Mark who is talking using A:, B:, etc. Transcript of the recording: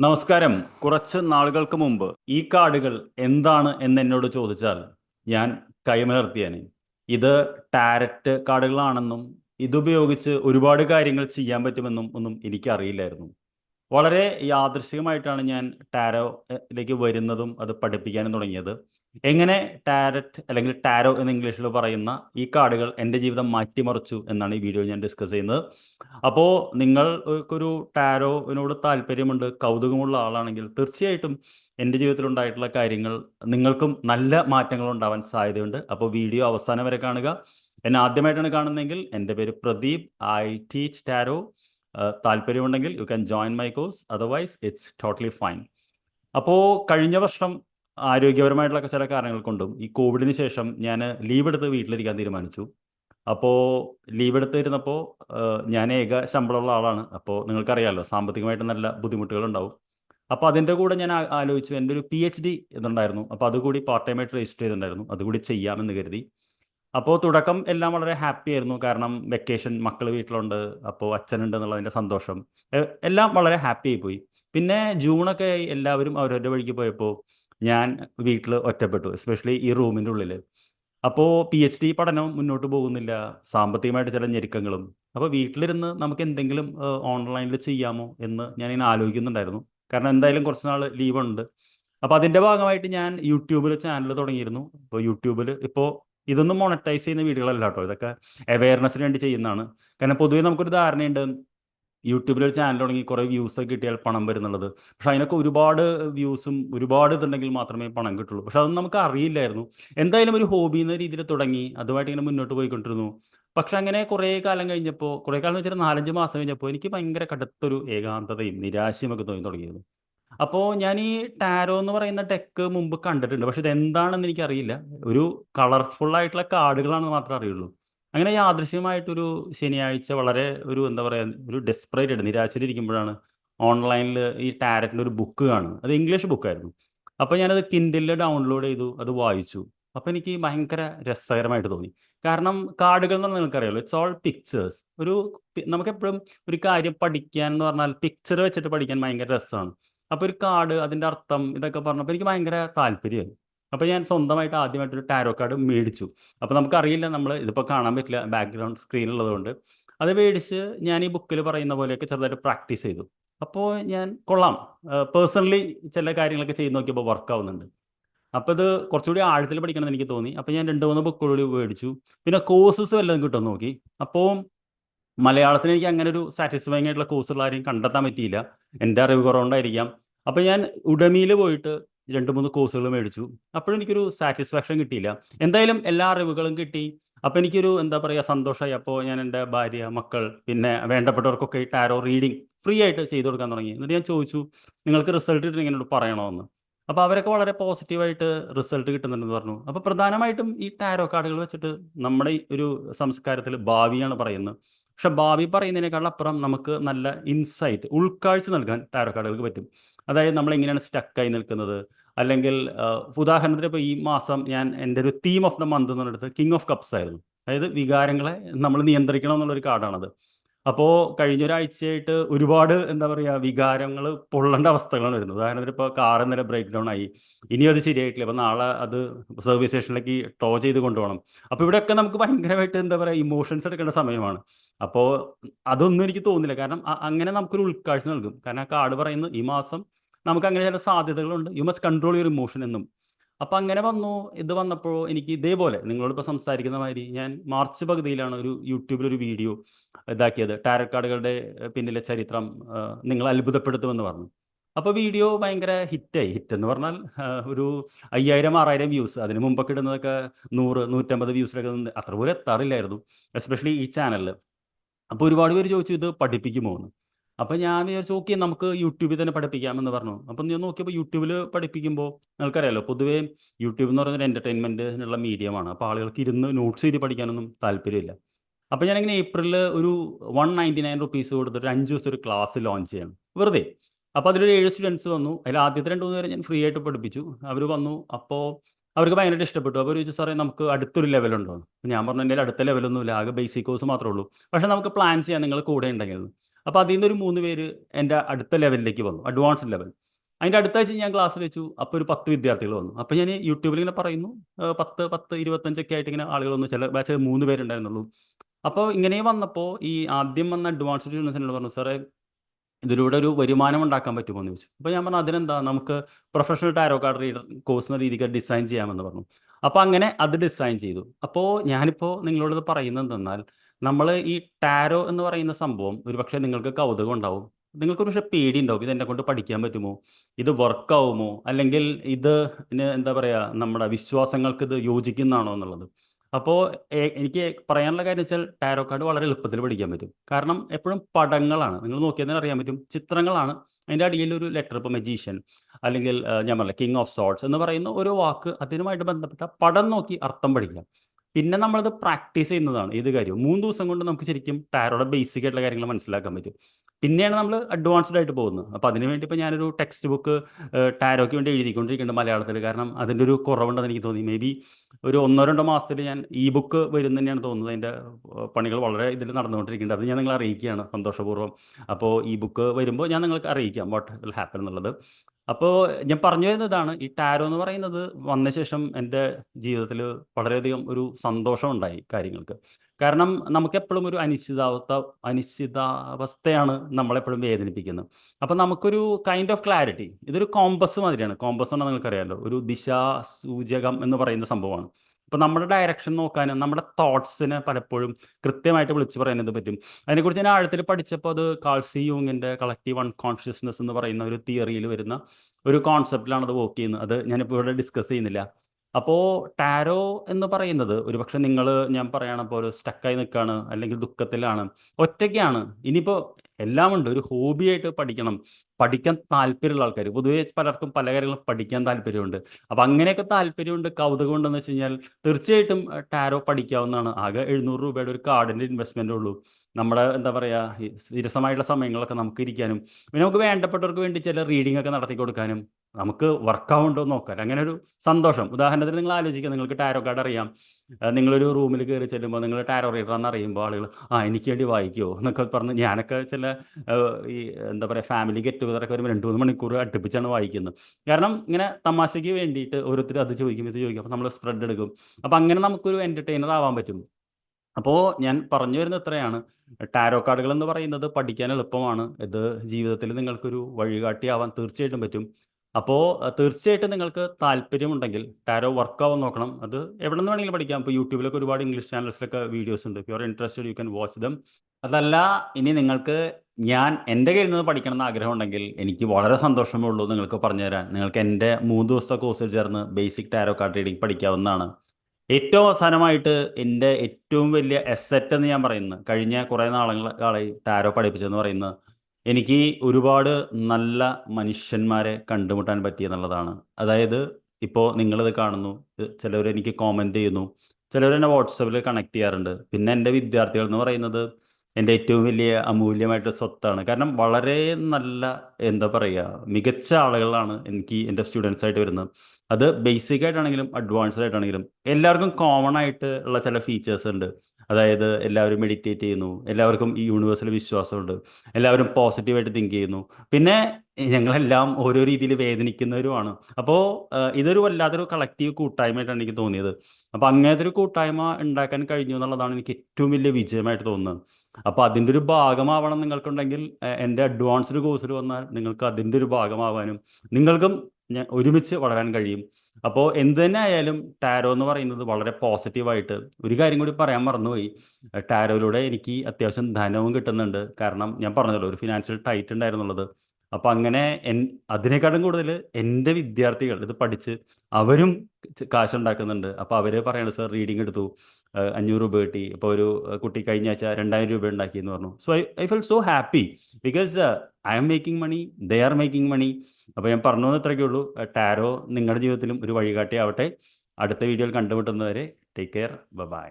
A: നമസ്കാരം. കുറച്ച് നാളുകൾക്ക് മുമ്പ് ഈ കാർഡുകൾ എന്താണ് എന്ന് എന്നോട് ചോദിച്ചാൽ ഞാൻ കൈമലർത്തിയാണ് ഇത് ടാരറ്റ് കാർഡുകളാണെന്നും ഇതുപയോഗിച്ച് ഒരുപാട് കാര്യങ്ങൾ ചെയ്യാൻ പറ്റുമെന്നും ഒന്നും എനിക്കറിയില്ലായിരുന്നു. വളരെ യാദൃശികമായിട്ടാണ് ഞാൻ ടാരോയിലേക്ക് വരുന്നതും അത് പഠിപ്പിക്കാനും തുടങ്ങിയത്. എങ്ങനെ ടാരറ്റ് അല്ലെങ്കിൽ ടാരോ എന്ന് ഇംഗ്ലീഷിൽ പറയുന്ന ഈ കാർഡുകൾ എന്റെ ജീവിതം മാറ്റിമറിച്ചു എന്നാണ് ഈ വീഡിയോ ഞാൻ ഡിസ്കസ് ചെയ്യുന്നത്. അപ്പോൾ നിങ്ങൾ ഒരു ടാരോവിനോട് താല്പര്യമുണ്ട് കൗതുകമുള്ള ആളാണെങ്കിൽ തീർച്ചയായിട്ടും എന്റെ ജീവിതത്തിൽ ഉണ്ടായിട്ടുള്ള കാര്യങ്ങൾ നിങ്ങൾക്കും നല്ല മാറ്റങ്ങൾ ഉണ്ടാവാൻ സാധ്യതയുണ്ട്. അപ്പോൾ വീഡിയോ അവസാനം വരെ കാണുക. എന്നെ ആദ്യമായിട്ടാണ് കാണുന്നതെങ്കിൽ എന്റെ പേര് പ്രദീപ്. I teach tarot. താല്പര്യമുണ്ടെങ്കിൽ you can join my course otherwise it's totally fine അപ്പോൾ കഴിഞ്ഞ വർഷം ആരോഗ്യപരമായിട്ടുള്ള ചില കാരണങ്ങൾ കൊണ്ടും ഈ കോവിഡിന് ശേഷം ഞാൻ ലീവ് എടുത്ത് വീട്ടിലിരിക്കാൻ തീരുമാനിച്ചു. അപ്പോൾ ലീവ് എടുത്തിരുന്നപ്പോൾ ഞാൻ ഏക ശമ്പളമുള്ള ആളാണ്. അപ്പോൾ നിങ്ങൾക്കറിയാമല്ലോ സാമ്പത്തികമായിട്ട് നല്ല ബുദ്ധിമുട്ടുകൾ ഉണ്ടാവും അപ്പോൾ അതിന്റെ കൂടെ ഞാൻ ആലോചിച്ചു. എന്റെ ഒരു പി എച്ച് ഡി ഇതുണ്ടായിരുന്നു അപ്പോൾ അതുകൂടി പാർട്ട് ടൈമായിട്ട് രജിസ്റ്റർ ചെയ്തിട്ടുണ്ടായിരുന്നു. അതുകൂടി ചെയ്യാമെന്ന് കരുതി. അപ്പോൾ തുടക്കം എല്ലാം വളരെ ഹാപ്പി ആയിരുന്നു. കാരണം വെക്കേഷൻ മക്കൾ വീട്ടിലുണ്ട്. അപ്പോൾ അച്ഛനുണ്ട് എന്നുള്ളതിന്റെ സന്തോഷം എല്ലാം വളരെ ഹാപ്പി ആയി പോയി പിന്നെ ജൂണൊക്കെ ആയി എല്ലാവരും അവരവരുടെ വഴിക്ക് പോയപ്പോൾ ഞാൻ വീട്ടിൽ ഒറ്റപ്പെട്ടു എസ്പെഷ്യലി ഈ റൂമിന്റെ ഉള്ളിൽ അപ്പോൾ പി എച്ച് ഡി പഠനം മുന്നോട്ട് പോകുന്നില്ല. സാമ്പത്തികമായിട്ട് ചില ഞെരുക്കങ്ങളും. അപ്പോൾ വീട്ടിലിരുന്ന് നമുക്ക് എന്തെങ്കിലും ഓൺലൈനിൽ ചെയ്യാമോ എന്ന് ഞാൻ ഞാനിങ്ങനെ ആലോചിക്കുന്നുണ്ടായിരുന്നു. കാരണം എന്തായാലും കുറച്ച് നാൾ ലീവുണ്ട്. അപ്പോൾ അതിന്റെ ഭാഗമായിട്ട് ഞാൻ യൂട്യൂബിൽ ചാനൽ തുടങ്ങിയിരുന്നു. അപ്പോൾ യൂട്യൂബിൽ ഇപ്പോൾ ഇതൊന്നും മോണറ്റൈസ് ചെയ്യുന്ന വീഡിയോകളല്ല കേട്ടോ. ഇതൊക്കെ അവയർനെസ്സിന് വേണ്ടി ചെയ്യുന്നതാണ്. കാരണം പൊതുവേ നമുക്കൊരു ധാരണയുണ്ട്. യൂട്യൂബിൽ ഒരു ചാനൽ തുടങ്ങി കുറേ വ്യൂസ് കിട്ടിയാൽ പണം വരുന്നുള്ളത് പക്ഷെ അതിനൊക്കെ ഒരുപാട് വ്യൂസും ഒരുപാട് ഇതുണ്ടെങ്കിൽ മാത്രമേ പണം കിട്ടുള്ളൂ. പക്ഷെ അതൊന്നും നമുക്ക് അറിയില്ലായിരുന്നു. എന്തായാലും ഒരു ഹോബി എന്ന രീതിയിൽ തുടങ്ങി. അതുമായിട്ട് ഇങ്ങനെ മുന്നോട്ട് പോയിക്കൊണ്ടിരുന്നു. പക്ഷെ അങ്ങനെ കുറേ കാലം കഴിഞ്ഞപ്പോൾ കുറേ കാലം എന്ന് വെച്ചാൽ നാലഞ്ച് മാസം കഴിഞ്ഞപ്പോൾ എനിക്ക് ഭയങ്കര കടുത്തൊരു ഏകാന്തതയും നിരാശയും ഒക്കെ തോന്നി തുടങ്ങിയിരുന്നു അപ്പോൾ ഞാൻ ഈ ടാരോ എന്ന് പറയുന്ന ടെക്ക് മുമ്പ് കണ്ടിട്ടുണ്ട്. പക്ഷെ ഇത് എന്താണെന്ന് എനിക്കറിയില്ല. ഒരു കളർഫുൾ ആയിട്ടുള്ള കാർഡുകളാണെന്ന് മാത്രമേ അറിയുള്ളൂ. അങ്ങനെ യാദൃശ്യമായിട്ടൊരു ശനിയാഴ്ച വളരെ ഒരു എന്താ പറയുക ഒരു ഡെസ്പറേറ്റ് ആയിട്ട് നിരാശയിലിരിക്കുമ്പോഴാണ് ഓൺലൈനിൽ ഈ ടാരറ്റിന്റെ ഒരു ബുക്ക് കാണുന്നത് അത് ഇംഗ്ലീഷ് ബുക്കായിരുന്നു അപ്പോൾ ഞാനത് കിൻഡിലിൽ ഡൗൺലോഡ് ചെയ്തു അത് വായിച്ചു. അപ്പോൾ എനിക്ക് ഭയങ്കര രസകരമായിട്ട് തോന്നി. കാരണം കാർഡുകൾ എന്ന് പറഞ്ഞാൽ നിങ്ങൾക്കറിയാലോ ഇറ്റ്സ് ഓൾ പിക്ചേഴ്സ് ഒരു നമുക്ക് എപ്പോഴും ഒരു കാര്യം പഠിക്കാൻ എന്ന് പറഞ്ഞാൽ പിക്ചർ വെച്ചിട്ട് പഠിക്കാൻ ഭയങ്കര രസമാണ്. അപ്പോൾ ഒരു കാർഡ് അതിന്റെ അർത്ഥം ഇതൊക്കെ പറഞ്ഞപ്പോൾ എനിക്ക് ഭയങ്കര താല്പര്യമായി. അപ്പോൾ ഞാൻ സ്വന്തമായിട്ട് ആദ്യമായിട്ടൊരു ടാരോ കാർഡ് മേടിച്ചു. അപ്പോൾ നമുക്കറിയില്ല നമ്മൾ ഇതിപ്പോ കാണാൻ പറ്റില്ല ബാക്ക്ഗ്രൗണ്ട് സ്ക്രീൻ ഉള്ളതുകൊണ്ട്. അത് മേടിച്ച് ഞാൻ ഈ ബുക്കിൽ പറയുന്ന പോലെയൊക്കെ ചെറുതായിട്ട് പ്രാക്ടീസ് ചെയ്തു. അപ്പോൾ ഞാൻ കൊള്ളാം. പേഴ്സണലി ചില കാര്യങ്ങളൊക്കെ ചെയ്ത് നോക്കിയപ്പോൾ വർക്ക് ആവുന്നുണ്ട്. അപ്പോൾ ഇത് കുറച്ചുകൂടി ആഴത്തിൽ പഠിക്കണമെന്ന് എനിക്ക് തോന്നി. അപ്പോൾ ഞാൻ രണ്ട് മൂന്ന് ബുക്കുകൂടി മേടിച്ചു. പിന്നെ കോഴ്സസ് വല്ലതും കിട്ടുമെന്ന് നോക്കി. അപ്പോൾ മലയാളത്തിന് എനിക്ക് അങ്ങനെ ഒരു സാറ്റിസ്ഫൈങ് ആയിട്ടുള്ള കോഴ്സുകൾ ആരെയും കണ്ടെത്താൻ പറ്റിയില്ല. എന്റെ അറിവ് കുറവുണ്ടായിരിക്കാം അപ്പം ഞാൻ ഉടമിയിൽ പോയിട്ട് രണ്ട് മൂന്ന് കോഴ്സുകൾ മേടിച്ചു. അപ്പോഴും എനിക്കൊരു സാറ്റിസ്ഫാക്ഷൻ കിട്ടിയില്ല. എന്തായാലും എല്ലാ അറിവുകളും കിട്ടി. അപ്പോൾ എനിക്കൊരു എന്താ പറയുക സന്തോഷമായി. അപ്പോൾ ഞാൻ എന്റെ ഭാര്യ മക്കൾ പിന്നെ വേണ്ടപ്പെട്ടവർക്കൊക്കെ ടാരോ റീഡിങ് ഫ്രീ ആയിട്ട് ചെയ്തു കൊടുക്കാൻ തുടങ്ങി. എന്നിട്ട് ഞാൻ ചോദിച്ചു നിങ്ങൾക്ക് റിസൾട്ട് കിട്ടി എന്നോട് പറയണമെന്ന് അപ്പോൾ അവരൊക്കെ വളരെ പോസിറ്റീവായിട്ട് റിസൾട്ട് കിട്ടുന്നുണ്ടെന്ന് പറഞ്ഞു. അപ്പോൾ പ്രധാനമായിട്ടും ഈ ടാരോ കാർഡുകൾ വെച്ചിട്ട് നമ്മുടെ ഒരു സംസ്കാരത്തിൽ ഭാവിയാണ് പറയുന്നത്. പക്ഷെ ഭാവി പറയുന്നതിനേക്കാൾ അപ്പുറം നമുക്ക് നല്ല ഇൻസൈറ്റ് ഉൾക്കാഴ്ച നൽകാൻ ടാരോ കാർഡുകൾക്ക് പറ്റും. അതായത് നമ്മൾ എങ്ങനെയാണ് സ്റ്റക്കായി നിൽക്കുന്നത്? അല്ലെങ്കിൽ ഉദാഹരണത്തിന് ഇപ്പോൾ ഈ മാസം ഞാൻ എന്റെ ഒരു തീം ഓഫ് ദ മന്ത് എന്ന് പറഞ്ഞെടുത്ത് കിങ് ഓഫ് കപ്സ് ആയിരുന്നു. അതായത് വികാരങ്ങളെ നമ്മൾ നിയന്ത്രിക്കണം എന്നുള്ളൊരു കാർഡാണത്. അപ്പോൾ കഴിഞ്ഞ ഒരാഴ്ചയായിട്ട് ഒരുപാട് എന്താ പറയുക വികാരങ്ങൾ പൊള്ളേണ്ട അവസ്ഥകളാണ് വരുന്നത്. ഉദാഹരണത്തിന് ഇപ്പോൾ കാർ നേരെ ബ്രേക്ക് ഡൗൺ ആയി. ഇനി അത് ശരിയായിട്ടില്ല. അപ്പോൾ നാളെ അത് സർവീസ് സ്റ്റേഷനിലേക്ക് ടോ ചെയ്ത് കൊണ്ടുപോകണം. അപ്പോൾ ഇവിടെയൊക്കെ നമുക്ക് ഭയങ്കരമായിട്ട് എന്താ പറയുക ഇമോഷൻസ് എടുക്കേണ്ട സമയമാണ്. അപ്പോൾ അതൊന്നും എനിക്ക് തോന്നുന്നില്ല. കാരണം അങ്ങനെ നമുക്കൊരു ഉൾക്കാഴ്ച നൽകും. കാരണം ആ കാർഡ് പറയുന്നത് ഈ മാസം നമുക്ക് അങ്ങനെ ചില സാധ്യതകളുണ്ട്. You must control your emotion എന്നും. അപ്പം അങ്ങനെ വന്നു. ഇത് വന്നപ്പോൾ എനിക്ക് ഇതേപോലെ നിങ്ങളോട് ഇപ്പൊ സംസാരിക്കുന്ന മാതിരി ഞാൻ മാർച്ച് പകുതിയിലാണ് ഒരു യൂട്യൂബിൽ ഒരു വീഡിയോ ഇതാക്കിയത്. ടാരോ കാർഡുകളുടെ പിന്നിലെ ചരിത്രം നിങ്ങൾ അത്ഭുതപ്പെടുത്തുമെന്ന് പറഞ്ഞു. അപ്പോൾ വീഡിയോ ഭയങ്കര ഹിറ്റായി. ഹിറ്റ് എന്ന് പറഞ്ഞാൽ ഒരു അയ്യായിരം ആറായിരം വ്യൂസ് അതിന് മുമ്പൊക്കെ ഇടുന്നതൊക്കെ നൂറ് നൂറ്റമ്പത് വ്യൂസിലൊക്കെ അത്ര പോലും എത്താറില്ലായിരുന്നു എസ്പെഷ്യലി ഈ ചാനലിൽ അപ്പോൾ ഒരുപാട് പേര് ചോദിച്ചു ഇത് പഠിപ്പിക്കുമോ? എന്ന്. അപ്പോൾ ഞാൻ വിചാരിച്ചു ഓക്കെ നമുക്ക് യൂട്യൂബിൽ തന്നെ പഠിപ്പിക്കാം എന്ന് പറഞ്ഞു. അപ്പം ഞാൻ നോക്കിയപ്പോൾ യൂട്യൂബിൽ പഠിപ്പിക്കുമ്പോൾ നിങ്ങൾക്കറിയാലോ പൊതുവേ യൂട്യൂബ് എന്ന് പറയുന്നത് എന്റർടൈൻമെന്റിനുള്ള മീഡിയമാണ് അപ്പോൾ ആളുകൾക്ക് ഇരുന്ന് നോട്ട്സ് ചെയ്ത് പഠിക്കാനൊന്നും താല്പര്യമില്ല. അപ്പോൾ ഞാനിങ്ങനെ ഏപ്രിലിൽ ഒരു വൺ നയന്റി നയൻ റുപ്പീസ് കൊടുത്തിട്ട് അഞ്ച് ദിവസം ഒരു ക്ലാസ് ലോഞ്ച് ചെയ്യണം. വെറുതെ. അപ്പോൾ അതിലൊരു ഏഴ് സ്റ്റുഡൻസ് വന്നു. അതിൽ ആദ്യത്തെ രണ്ട് മൂന്ന് പേരെ ഞാൻ ഫ്രീ ആയിട്ട് പഠിപ്പിച്ചു. അവർ വന്നു. അപ്പോൾ അവർക്ക് ഭയങ്കരമായിട്ട് ഇഷ്ടപ്പെട്ടു. അപ്പോൾ ചോദിച്ചു സാറേ നമുക്ക് അടുത്തൊരു ലെവലുണ്ടോ ഞാൻ പറഞ്ഞു എന്റെ അടുത്ത ലെവലൊന്നുമില്ല ആകെ ബേസിക് കോഴ്സ് മാത്രമേ ഉള്ളൂ. പക്ഷേ നമുക്ക് പ്ലാൻ ചെയ്യാൻ നിങ്ങൾ കൂടെ ഉണ്ടെങ്കിൽ. അപ്പോൾ അതിൽ നിന്നൊരു മൂന്ന് പേര് എന്റെ അടുത്ത ലെവലിലേക്ക് വന്നു അഡ്വാൻസ്ഡ് ലെവൽ അതിന്റെ അടുത്ത ആഴ്ച ഞാൻ ക്ലാസ് വെച്ചു അപ്പോൾ ഒരു പത്ത് വിദ്യാർത്ഥികൾ വന്നു. അപ്പോൾ ഞാൻ യൂട്യൂബിൽ ഇങ്ങനെ പറയുന്നു പത്ത് പത്ത് ഇരുപത്തഞ്ചൊക്കെ ആയിട്ട് ഇങ്ങനെ ആളുകൾ വന്നു ചില ബാച്ച് മൂന്ന് പേരുണ്ടായിരുന്നുള്ളൂ. അപ്പോൾ ഇങ്ങനെ വന്നപ്പോൾ ഈ ആദ്യം വന്ന അഡ്വാൻസ്ഡ് സ്റ്റുഡൻസ് പറഞ്ഞു സാറേ ഇതിലൂടെ ഒരു വരുമാനം ഉണ്ടാക്കാൻ പറ്റുമോ? എന്ന് ചോദിച്ചു. അപ്പോൾ ഞാൻ പറഞ്ഞു അതിനെന്താ? നമുക്ക് professional tarot card reader course എന്ന രീതിക്ക് ഡിസൈൻ ചെയ്യാമെന്ന് പറഞ്ഞു. അപ്പോൾ അങ്ങനെ അത് ഡിസൈൻ ചെയ്തു. അപ്പോൾ ഞാനിപ്പോൾ നിങ്ങളോട് പറയുന്നത് എന്തെന്നാൽ നമ്മൾ ഈ ടാരോ എന്ന് പറയുന്ന സംഭവം ഒരുപക്ഷെ നിങ്ങൾക്ക് കൗതുകം ഉണ്ടാവും. നിങ്ങൾക്ക് പക്ഷേ പേടി ഉണ്ടാവും ഇത് എന്നെ കൊണ്ട് പഠിക്കാൻ പറ്റുമോ? ഇത് വർക്ക് ആവുമോ? അല്ലെങ്കിൽ ഇത് എന്താ പറയുക നമ്മുടെ വിശ്വാസങ്ങൾക്ക് ഇത് യോജിക്കുന്നതാണോ എന്നുള്ളത്. അപ്പോൾ എനിക്ക് പറയാനുള്ള കാര്യം വെച്ചാൽ ടാരോ കാർഡ് വളരെ എളുപ്പത്തിൽ പഠിക്കാൻ പറ്റും. കാരണം എപ്പോഴും പടങ്ങളാണ്. നിങ്ങൾ നോക്കിയാൽ തന്നെ അറിയാൻ പറ്റും. ചിത്രങ്ങളാണ്. അതിന്റെ അടിയിൽ ഒരു ലെറ്റർ ഇപ്പോൾ മെജീഷ്യൻ അല്ലെങ്കിൽ ഞാൻ പറഞ്ഞ കിങ് ഓഫ് സോട്ട്സ് എന്ന് പറയുന്ന ഒരു വാക്ക് അതിനുമായിട്ട് ബന്ധപ്പെട്ട പടം നോക്കി അർത്ഥം പഠിക്കാം. പിന്നെ നമ്മളത് പ്രാക്ടീസ് ചെയ്യുന്നതാണ്. ഏത് കാര്യവും മൂന്ന് ദിവസം കൊണ്ട് നമുക്ക് ശരിക്കും ടാരോയുടെ ബേസിക് ആയിട്ടുള്ള കാര്യങ്ങൾ മനസ്സിലാക്കാൻ പറ്റും. പിന്നെയാണ് നമ്മൾ അഡ്വാൻസ്ഡ് ആയിട്ട് പോകുന്നത്. അപ്പോൾ അതിന് വേണ്ടി ഇപ്പോൾ ഞാനൊരു ടെക്സ്റ്റ് ബുക്ക് ടാരോയ്ക്ക് വേണ്ടി എഴുതിക്കൊണ്ടിരിക്കുന്നുണ്ട് മലയാളത്തിൽ. കാരണം അതിന്റെ ഒരു കുറവുണ്ടെന്ന് എനിക്ക് തോന്നി. മേ ബി ഒരു ഒന്നോ രണ്ടോ മാസത്തിൽ ഞാൻ ഇ ബുക്ക് വരും തന്നെയാണ് തോന്നുന്നത്. അതിന്റെ പണികൾ വളരെ ഇതിൽ നടന്നുകൊണ്ടിരിക്കുന്നുണ്ട്. അത് ഞാൻ നിങ്ങളെ അറിയിക്കുകയാണ് സന്തോഷപൂർവം. അപ്പോൾ ഈ ബുക്ക് വരുമ്പോൾ ഞാൻ നിങ്ങൾക്ക് അറിയിക്കാം വാട്ട് വിൽ ഹാപ്പൻ എന്നുള്ളത്. അപ്പോൾ ഞാൻ പറഞ്ഞു വരുന്നതാണ് ഈ ടാരോ എന്ന് പറയുന്നത് വന്ന ശേഷം എന്റെ ജീവിതത്തിൽ വളരെയധികം ഒരു സന്തോഷം ഉണ്ടായി കാര്യങ്ങൾക്ക്. കാരണം നമുക്ക് എപ്പോഴും ഒരു അനിശ്ചിതാവസ്ഥ അനിശ്ചിതാവസ്ഥയാണ് നമ്മളെപ്പോഴും വേദനിപ്പിക്കുന്നത്. അപ്പം നമുക്കൊരു കൈൻഡ് ഓഫ് ക്ലാരിറ്റി ഇതൊരു കോമ്പസ് മാതിരിയാണ്. കോമ്പസ് എന്ന് നിങ്ങൾക്കറിയാമല്ലോ ഒരു ദിശാസൂചകം എന്ന് പറയുന്ന സംഭവമാണ്. അപ്പോൾ നമ്മുടെ ഡയറക്ഷൻ നോക്കാനും നമ്മുടെ തോട്ട്സിനെ പലപ്പോഴും കൃത്യമായിട്ട് വിളിച്ചു പറയാനത് പറ്റും. അതിനെക്കുറിച്ച് ഞാൻ ആഴത്തിൽ പഠിച്ചപ്പോൾ അത് കാൾസി യൂങ്ങിന്റെ കളക്റ്റീവ് അൺകോൺഷ്യസ്നെസ് എന്ന് പറയുന്ന ഒരു തിയറിയിൽ വരുന്ന ഒരു കോൺസെപ്റ്റിലാണ് അത് വർക്ക് ചെയ്യുന്നത്. അത് ഞാനിപ്പോൾ ഇവിടെ ഡിസ്കസ് ചെയ്യുന്നില്ല. അപ്പോൾ ടാരോ എന്ന് പറയുന്നത് ഒരുപക്ഷെ നിങ്ങൾ ഞാൻ പറയണപ്പോൾ ഒരു സ്റ്റക്കായി നിൽക്കുകയാണ് അല്ലെങ്കിൽ ദുഃഖത്തിലാണ്. ഒറ്റയ്ക്കാണ്. ഇനിയിപ്പോൾ എല്ലാം ഉണ്ട് ഒരു ഹോബിയായിട്ട് പഠിക്കണം. പഠിക്കാൻ താല്പര്യമുള്ള ആൾക്കാർ. പൊതുവേ പലർക്കും പല കാര്യങ്ങളും പഠിക്കാൻ താല്പര്യമുണ്ട്. അപ്പോൾ അങ്ങനെയൊക്കെ താല്പര്യമുണ്ട് കൗതുകം ഉണ്ടെന്ന് വെച്ച് കഴിഞ്ഞാൽ തീർച്ചയായിട്ടും ടാരോ പഠിക്കാവുന്നതാണ്. ആകെ എഴുന്നൂറ് രൂപയുടെ ഒരു കാർഡിന്റെ ഇൻവെസ്റ്റ്മെന്റ് ഉള്ളൂ. നമ്മുടെ എന്താ പറയുക വിരസമായിട്ടുള്ള സമയങ്ങളൊക്കെ നമുക്ക് ഇരിക്കാനും പിന്നെ നമുക്ക് വേണ്ടപ്പെട്ടവർക്ക് വേണ്ടി ചില റീഡിംഗ് ഒക്കെ നടത്തി കൊടുക്കാനും നമുക്ക് വർക്കാവുണ്ടോ നോക്കാം. അങ്ങനെ ഒരു സന്തോഷം. ഉദാഹരണത്തിന് നിങ്ങൾ ആലോചിക്കുക നിങ്ങൾക്ക് ടാരോ കാർഡ് അറിയാം. നിങ്ങളൊരു റൂമിൽ കയറി ചെല്ലുമ്പോൾ നിങ്ങൾ ടാരോ റീഡർ എന്ന് അറിയുമ്പോൾ ആളുകൾ ആ എനിക്ക് വേണ്ടി വായിക്കുമോ എന്നൊക്കെ പറഞ്ഞ് ഞാനൊക്കെ ചില ഈ എന്താ പറയുക ഫാമിലി ഗെറ്റ് ടുഗതറൊക്കെ വരുമ്പോൾ രണ്ട് മൂന്ന് മണിക്കൂർ അടുപ്പിച്ചാണ് വായിക്കുന്നത്. കാരണം ഇങ്ങനെ തമാശയ്ക്ക് വേണ്ടിയിട്ട് ഓരോരുത്തർ അത് ചോദിക്കും ഇത് ചോദിക്കും. അപ്പോൾ നമ്മൾ സ്പ്രെഡ് എടുക്കും. അപ്പോൾ അങ്ങനെ നമുക്കൊരു എന്റർടൈനർ ആവാൻ പറ്റും. അപ്പോൾ ഞാൻ പറഞ്ഞു വരുന്നത് ഇത്രയാണ്. ടാരോ കാർഡുകൾ എന്ന് പറയുന്നത് പഠിക്കാൻ എളുപ്പമാണ്. ഇത് ജീവിതത്തിൽ നിങ്ങൾക്കൊരു വഴികാട്ടിയാവാൻ തീർച്ചയായിട്ടും പറ്റും. അപ്പോൾ തീർച്ചയായിട്ടും നിങ്ങൾക്ക് താല്പര്യമുണ്ടെങ്കിൽ ടാരോ വർക്ക് ആവാൻ നോക്കണം. അത് എവിടെ നിന്ന് വേണമെങ്കിലും പഠിക്കാം. ഇപ്പോൾ യൂട്യൂബിലൊക്കെ ഒരുപാട് ഇംഗ്ലീഷ് ചാനൽസിലൊക്കെ വീഡിയോസ് ഉണ്ട്. If you are interested you can watch them അതല്ല ഇനി നിങ്ങൾക്ക് ഞാൻ എന്റെ കയ്യിൽ നിന്ന് പഠിക്കണം എന്ന് ആഗ്രഹം ഉണ്ടെങ്കിൽ എനിക്ക് വളരെ സന്തോഷമേ ഉള്ളൂ നിങ്ങൾക്ക് പറഞ്ഞു തരാൻ. നിങ്ങൾക്ക് എന്റെ മൂന്ന് ദിവസത്തെ കോഴ്സിൽ ചേർന്ന് ബേസിക് ടാരോ കാർഡ് റീഡിംഗ് പഠിക്കാവുന്നതാണ്. ഏറ്റവും അവസാനമായിട്ട് എന്റെ ഏറ്റവും വലിയ എസെറ്റ് എന്ന് ഞാൻ പറയുന്നത് കഴിഞ്ഞ കുറേ നാളുകളായി ടാരോ പഠിപ്പിച്ചെന്ന് പറയുന്നത് എനിക്ക് ഒരുപാട് നല്ല മനുഷ്യന്മാരെ കണ്ടുമുട്ടാൻ പറ്റിയെന്നുള്ളതാണ് അതായത് ഇപ്പോൾ നിങ്ങളിത് കാണുന്നു. ചിലവർ എനിക്ക് കോമന്റ് ചെയ്യുന്നു. ചിലവർ എന്നെ വാട്സപ്പിൽ കണക്ട് ചെയ്യാറുണ്ട്. പിന്നെ എന്റെ വിദ്യാർത്ഥികൾ എന്ന് പറയുന്നത് എന്റെ ഏറ്റവും വലിയ അമൂല്യമായിട്ട് സ്വത്താണ്. കാരണം വളരെ നല്ല എന്താ പറയുക മികച്ച ആളുകളാണ് എനിക്ക് എന്റെ സ്റ്റുഡൻസ് ആയിട്ട് വരുന്നത്. അത് ബേസിക് ആയിട്ടാണെങ്കിലും അഡ്വാൻസ്ഡ് ആയിട്ടാണെങ്കിലും എല്ലാവർക്കും കോമൺ ആയിട്ട് ഉള്ള ചില ഫീച്ചേഴ്സ് ഉണ്ട്. അതായത് എല്ലാവരും മെഡിറ്റേറ്റ് ചെയ്യുന്നു. എല്ലാവർക്കും ഈ യൂണിവേഴ്സിൽ വിശ്വാസമുണ്ട്. എല്ലാവരും പോസിറ്റീവായിട്ട് തിങ്ക് ചെയ്യുന്നു. പിന്നെ ഞങ്ങളെല്ലാം ഓരോ രീതിയിൽ വേദനിക്കുന്നവരുമാണ്. അപ്പോൾ ഇതൊരു വല്ലാത്തൊരു കളക്റ്റീവ് കൂട്ടായ്മയായിട്ടാണ് എനിക്ക് തോന്നിയത്. അപ്പോൾ അങ്ങനത്തെ ഒരു കൂട്ടായ്മ ഉണ്ടാക്കാൻ കഴിഞ്ഞു എന്നുള്ളതാണ് എനിക്ക് ഏറ്റവും വലിയ വിജയമായിട്ട് തോന്നുന്നത്. അപ്പോൾ അതിന്റെ ഒരു ഭാഗമാവണം നിങ്ങൾക്കുണ്ടെങ്കിൽ എന്റെ അഡ്വാൻസ്ഡ് കോഴ്സിൽ വന്നാൽ നിങ്ങൾക്ക് അതിന്റെ ഒരു ഭാഗമാവാനും നിങ്ങൾക്കും ഞാൻ ഒരുമിച്ച് വളരാൻ കഴിയും. അപ്പോൾ എന്ത് തന്നെ ആയാലും ടാരോ എന്ന് പറയുന്നത് വളരെ പോസിറ്റീവായിട്ട് ഒരു കാര്യം കൂടി പറയാൻ മറന്നുപോയി. ടാരോയിലൂടെ എനിക്ക് അത്യാവശ്യം ധനവും കിട്ടുന്നുണ്ട്. കാരണം ഞാൻ പറഞ്ഞല്ലോ ഒരു ഫിനാൻഷ്യൽ ടൈറ്റ് ഉണ്ടായിരുന്നുള്ളത്. അപ്പോൾ അങ്ങനെ എൻ അതിനേക്കാളും കൂടുതൽ എന്റെ വിദ്യാർത്ഥികൾ ഇത് പഠിച്ച് അവരും കാശുണ്ടാക്കുന്നുണ്ട്. അപ്പൊ അവർ പറയണത് സാർ റീഡിംഗ് എടുത്തു. അഞ്ഞൂറ് രൂപ കിട്ടി. ഇപ്പൊ ഒരു കുട്ടി കഴിഞ്ഞ ആഴ്ച രണ്ടായിരം രൂപ ഉണ്ടാക്കി എന്ന് പറഞ്ഞു so I I felt so happy because I am making money they are making money അപ്പൊ ഞാൻ പറഞ്ഞു ഇത്രയൊക്കെ ഉള്ളൂ. ടാരോ നിങ്ങളുടെ ജീവിതത്തിലും ഒരു വഴികാട്ടി ആവട്ടെ അടുത്ത വീഡിയോയിൽ കണ്ടുമുട്ടുന്നവരെ ടേക്ക് കെയർ ബൈ